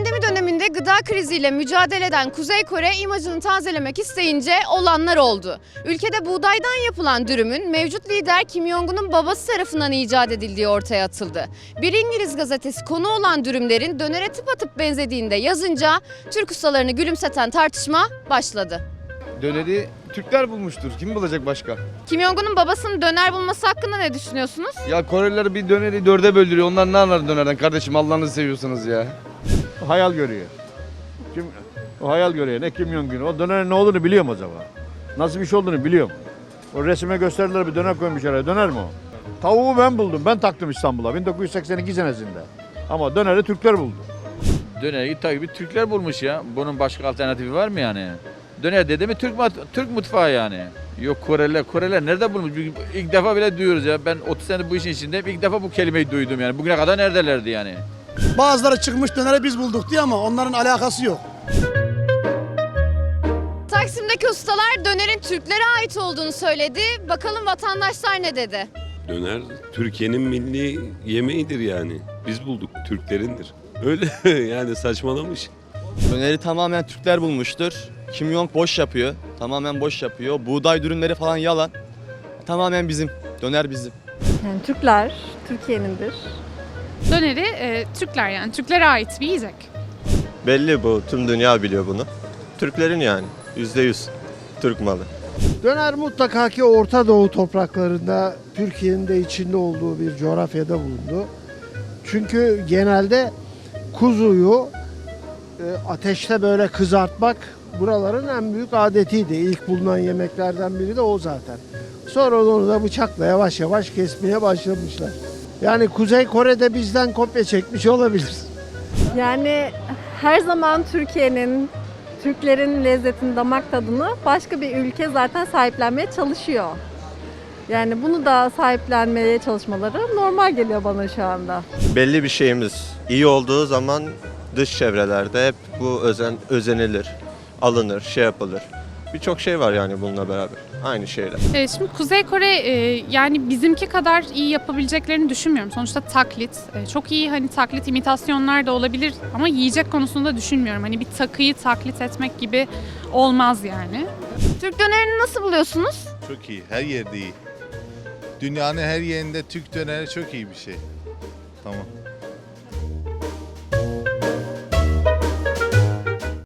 Pandemi döneminde gıda kriziyle mücadele eden Kuzey Kore imajını tazelemek isteyince olanlar oldu. Ülkede buğdaydan yapılan dürümün mevcut lider Kim Jong-un'un babası tarafından icat edildiği ortaya atıldı. Bir İngiliz gazetesi konu olan dürümlerin dönere tıpatıp benzediğinde yazınca Türk ustalarını gülümseten tartışma başladı. Döneri Türkler bulmuştur. Kim bulacak başka? Kim Jong-un'un babasının döner bulması hakkında ne düşünüyorsunuz? Ya Koreliler bir döneri dörde böldürüyor. Onlar ne anlar dönerden kardeşim Allah'ınızı seviyorsunuz ya. Hayal görüyor. Kim o hayal görüyor. Ne Kim Jong Un. O dönerin ne olduğunu biliyor mu acaba? Nasıl bir şey olduğunu biliyorum. O resime gösterdiler bir döner koymuş araya. Döner mi o? Tavuğu ben buldum. Ben taktım İstanbul'a 1982 senesinde. Ama döneri Türkler buldu. Döneri tabii Türkler bulmuş ya. Bunun başka alternatifi var mı yani? Döner dedi mi Türk Türk mutfağı yani. Yok Koreliler, Koreliler nerede bulmuş? İlk defa bile duyuyoruz ya. Ben 30 senedir bu işin içindeyim. İlk defa bu kelimeyi duydum yani. Bugüne kadar neredelerdi yani? Bazıları çıkmış döneri biz bulduk diye ama onların alakası yok. Taksim'deki ustalar dönerin Türklere ait olduğunu söyledi. Bakalım vatandaşlar ne dedi? Döner Türkiye'nin milli yemeğidir yani. Biz bulduk, Türklerindir. Öyle yani saçmalamış. Döneri tamamen Türkler bulmuştur. Kim Jong boş yapıyor. Tamamen boş yapıyor. Buğday ürünleri falan yalan. Tamamen bizim. Döner bizim. Yani Türkler, Türkiye'nindir. Döneri e, Türkler yani Türklere ait bir yiyecek. Belli bu. Tüm dünya biliyor bunu. Türklerin yani. Yüzde yüz. Türk malı. Döner mutlaka ki Orta Doğu topraklarında Türkiye'nin de içinde olduğu bir coğrafyada bulundu. Çünkü genelde kuzuyu e, ateşte böyle kızartmak buraların en büyük adetiydi. İlk bulunan yemeklerden biri de o zaten. Sonra onu da bıçakla yavaş yavaş kesmeye başlamışlar. Yani Kuzey Kore'de bizden kopya çekmiş olabilir. Yani her zaman Türkiye'nin, Türklerin lezzetini, damak tadını başka bir ülke zaten sahiplenmeye çalışıyor. Yani bunu da sahiplenmeye çalışmaları normal geliyor bana şu anda. Belli bir şeyimiz iyi olduğu zaman dış çevrelerde hep bu özen özenilir, alınır, şey yapılır. Birçok şey var yani bununla beraber. Aynı şeyler. E, şimdi Kuzey Kore e, yani bizimki kadar iyi yapabileceklerini düşünmüyorum. Sonuçta taklit. e, çok iyi hani taklit imitasyonlar da olabilir ama yiyecek konusunda düşünmüyorum. Hani bir takıyı taklit etmek gibi olmaz yani. Türk dönerini nasıl buluyorsunuz? Çok iyi. Her yerde iyi. Dünyanın her yerinde Türk döneri çok iyi bir şey. Tamam.